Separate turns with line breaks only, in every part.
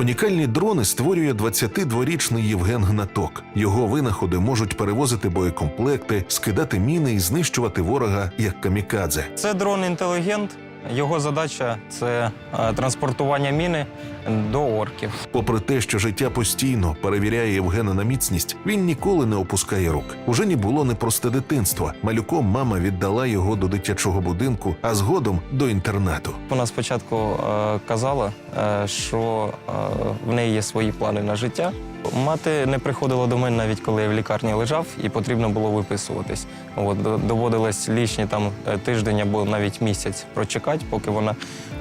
Унікальні дрони створює 22-річний Євген Гнаток. Його винаходи можуть перевозити боєкомплекти, скидати міни і знищувати ворога як камікадзе.
Це дрон інтелігент. Його задача це е, транспортування міни до орків.
Попри те, що життя постійно перевіряє Євгена на міцність, він ніколи не опускає рук. У Жені було непросте дитинство. Малюком мама віддала його до дитячого будинку, а згодом до інтернату.
Вона спочатку е, казала, е, що в неї є свої плани на життя. Мати не приходила до мене навіть коли я в лікарні лежав і потрібно було виписуватись. От доводилось лічні там е, тиждень або навіть місяць прочекати, поки вона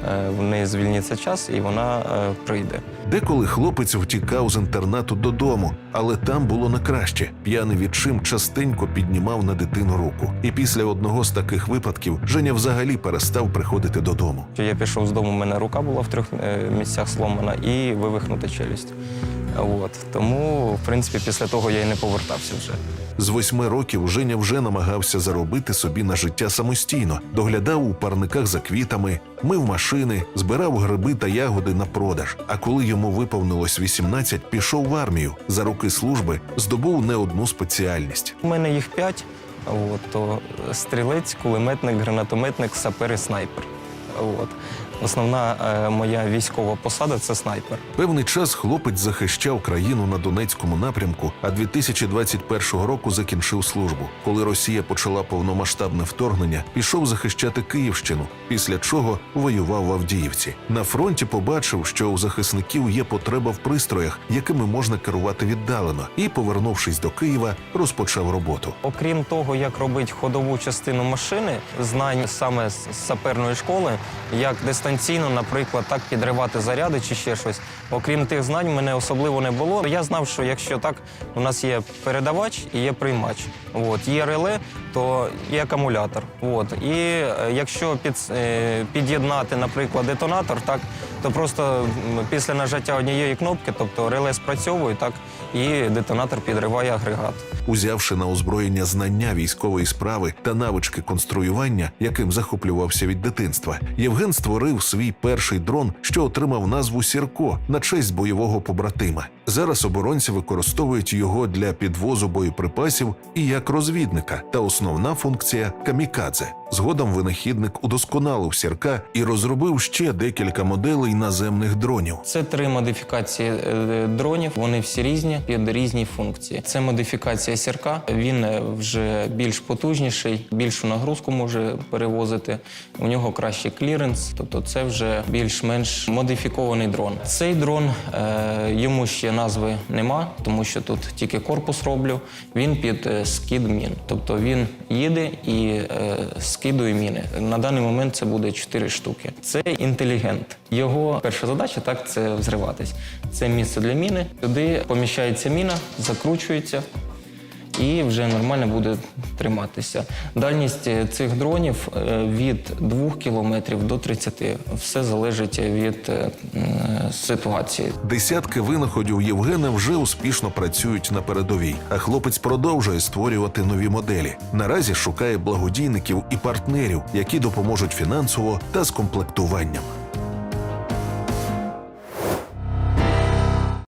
е, в неї звільниться час і вона е, прийде.
Деколи хлопець втікав з інтернату додому, але там було не краще. П'яний відчим частенько піднімав на дитину руку. І після одного з таких випадків Женя взагалі перестав приходити додому.
Я пішов з дому, у мене рука була в трьох місцях сломана і вивихнута челюсть. От тому, в принципі, після того я й не повертався вже.
З восьми років Женя вже намагався заробити собі на життя самостійно, доглядав у парниках за квітами, мив машини, збирав гриби та ягоди на продаж. А коли йому виповнилось 18, пішов в армію. За роки служби здобув не одну спеціальність.
У мене їх п'ять. От, то стрілець, кулеметник, гранатометник, сапер і снайпер. От. Основна е, моя військова посада це снайпер.
Певний час хлопець захищав країну на Донецькому напрямку, а 2021 року закінчив службу. Коли Росія почала повномасштабне вторгнення, пішов захищати Київщину, після чого воював в Авдіївці. На фронті побачив, що у захисників є потреба в пристроях, якими можна керувати віддалено, і, повернувшись до Києва, розпочав роботу.
Окрім того, як робити ходову частину машини, знань саме з саперної школи, як дистанційно, наприклад, так підривати заряди чи ще щось. Окрім тих знань, мене особливо не було. Я знав, що якщо так, у нас є передавач і є приймач. От є реле, то є акумулятор. От і е, якщо під, е, під'єднати, наприклад, детонатор, так то просто після нажаття однієї кнопки, тобто реле спрацьовує, так і детонатор підриває агрегат.
Узявши на озброєння знання військової справи та навички конструювання, яким захоплювався від дитинства, Євген створив свій перший дрон, що отримав назву Сірко на честь бойового побратима. Зараз оборонці використовують його для підвозу боєприпасів і як розвідника, та основна функція камікадзе. Згодом винахідник удосконалив сірка і розробив ще декілька моделей наземних дронів.
Це три модифікації е, дронів. Вони всі різні під різні функції. Це модифікація сірка. Він е, вже більш потужніший, більшу нагрузку може перевозити. У нього кращий кліренс, тобто це вже більш-менш модифікований дрон. Цей дрон е, йому ще назви нема, тому що тут тільки корпус роблю. Він під е, скид мін, тобто він їде і е, скидує міни. На даний момент це буде 4 штуки. Це інтелігент. Його перша задача так це взриватись. Це місце для міни. Туди поміщається міна, закручується. І вже нормально буде триматися. Дальність е, цих дронів е, від 2 кілометрів до 30. Все залежить від е, ситуації.
Десятки винаходів Євгена вже успішно працюють на передовій, а хлопець продовжує створювати нові моделі. Наразі шукає благодійників і партнерів, які допоможуть фінансово та з комплектуванням.